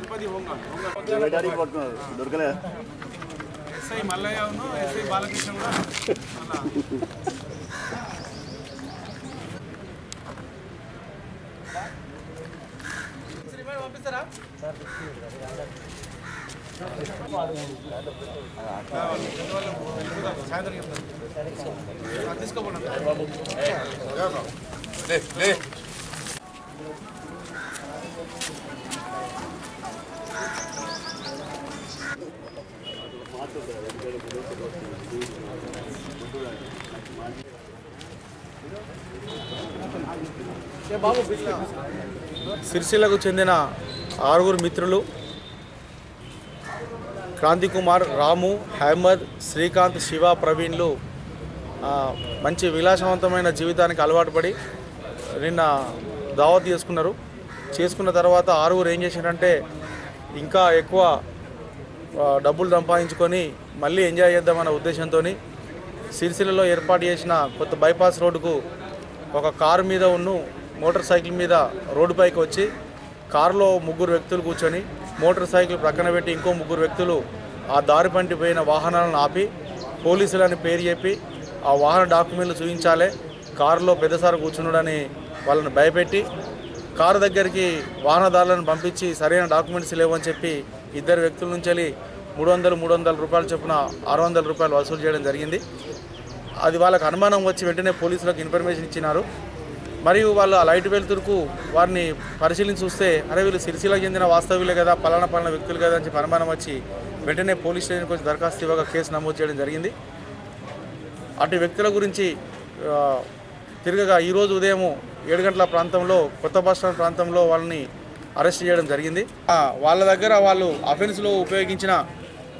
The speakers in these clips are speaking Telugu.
Tirupati home guard. దొరకలే. ఎస్ఐ మల్లయ్యను ఎస్ఐ బాలకృష్ణ కూడా పంపిస్తారా సాయంత్రం తీసుకోకుండా సిరిసిల్లకు చెందిన ఆరుగురు మిత్రులు క్రాంతి కుమార్ రాము హైమద్ శ్రీకాంత్ శివ ప్రవీణ్లు మంచి విలాసవంతమైన జీవితానికి అలవాటు పడి నిన్న దావత్ చేసుకున్నారు. చేసుకున్న తర్వాత ఆరుగురు ఏం చేశారంటే ఇంకా ఎక్కువ డబ్బులు సంపాదించుకొని మళ్ళీ ఎంజాయ్ చేద్దామన్న ఉద్దేశంతో సిరిసిల్లలో ఏర్పాటు చేసిన కొత్త బైపాస్ రోడ్డుకు ఒక కారు మీద ఉన్న మోటార్ సైకిల్ మీద రోడ్డుపైకి వచ్చి కారులో ముగ్గురు వ్యక్తులు కూర్చొని మోటార్ సైకిల్ ప్రక్కన పెట్టి ఇంకో ముగ్గురు వ్యక్తులు ఆ దారి పంటి పోయిన వాహనాలను ఆపి పోలీసులని పేరు చెప్పి ఆ వాహన డాక్యుమెంట్లు చూపించాలి. కారులో పెద్దసారి కూర్చున్నాడని వాళ్ళని భయపెట్టి కారు దగ్గరికి వాహనదారులను పంపించి సరైన డాక్యుమెంట్స్ లేవని చెప్పి ఇద్దరు వ్యక్తుల నుంచి వెళ్ళి మూడు వందలు మూడు వందల రూపాయలు చొప్పున ఆరు వందల రూపాయలు వసూలు చేయడం జరిగింది. అది వాళ్ళకు అనుమానం వచ్చి వెంటనే పోలీసులకు ఇన్ఫర్మేషన్ ఇచ్చినారు. మరియు వాళ్ళు ఆ లైట్ వెలుతురుకు వారిని పరిశీలించి చూస్తే అరే వీళ్ళు సిరిసిలకు చెందిన వాస్తవ్యులే కదా పలానా పలానా వ్యక్తులు కదా అని చెప్పి అనుమానం వచ్చి వెంటనే పోలీస్ స్టేషన్కి వచ్చి దరఖాస్తు ఇవ్వగా కేసు నమోదు చేయడం జరిగింది. అటు వ్యక్తుల గురించి తిరగగా ఈరోజు ఉదయం ఏడు గంటల ప్రాంతంలో కొత్త బస్టాండ్ ప్రాంతంలో వాళ్ళని అరెస్ట్ చేయడం జరిగింది. వాళ్ళ దగ్గర వాళ్ళు అఫెన్స్లో ఉపయోగించిన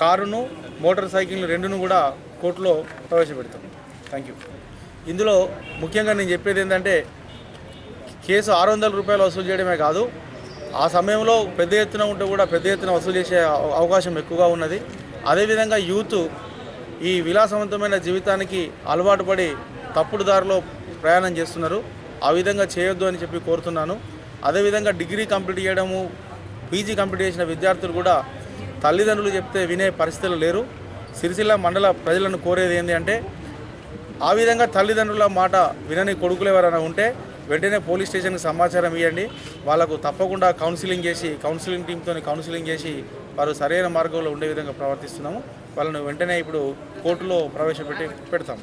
కారును మోటార్ సైకిల్ రెండును కూడా కోర్టులో ప్రవేశపెడతాం. థ్యాంక్ యూ ఇందులో ముఖ్యంగా నేను చెప్పేది ఏంటంటే కేసు ఆరు వందల రూపాయలు వసూలు చేయడమే కాదు ఆ సమయంలో పెద్ద ఎత్తున ఉంటే కూడా పెద్ద ఎత్తున వసూలు చేసే అవకాశం ఎక్కువగా ఉన్నది. అదేవిధంగా యూత్ ఈ విలాసవంతమైన జీవితానికి అలవాటు పడి తప్పుడు దారిలో ప్రయాణం చేస్తున్నారు. ఆ విధంగా చేయొద్దు అని చెప్పి కోరుతున్నాను. అదేవిధంగా డిగ్రీ కంప్లీట్ చేయడము పీజీ కంప్లీట్ చేసిన విద్యార్థులు కూడా తల్లిదండ్రులు చెప్తే వినే పరిస్థితులు లేరు. సిరిసిల్ల మండల ప్రజలను కోరేది ఏంటి అంటే ఆ విధంగా తల్లిదండ్రుల మాట వినని కొడుకులు ఎవరైనా ఉంటే వెంటనే పోలీస్ స్టేషన్కి సమాచారం ఇవ్వండి. వాళ్ళకు తప్పకుండా కౌన్సిలింగ్ చేసి కౌన్సిలింగ్ టీంతో కౌన్సిలింగ్ చేసి వారు సరైన మార్గంలో ఉండే విధంగా ప్రవర్తిస్తున్నాము. వాళ్ళను వెంటనే ఇప్పుడు కోర్టులో ప్రవేశపెట్టి పెడతాం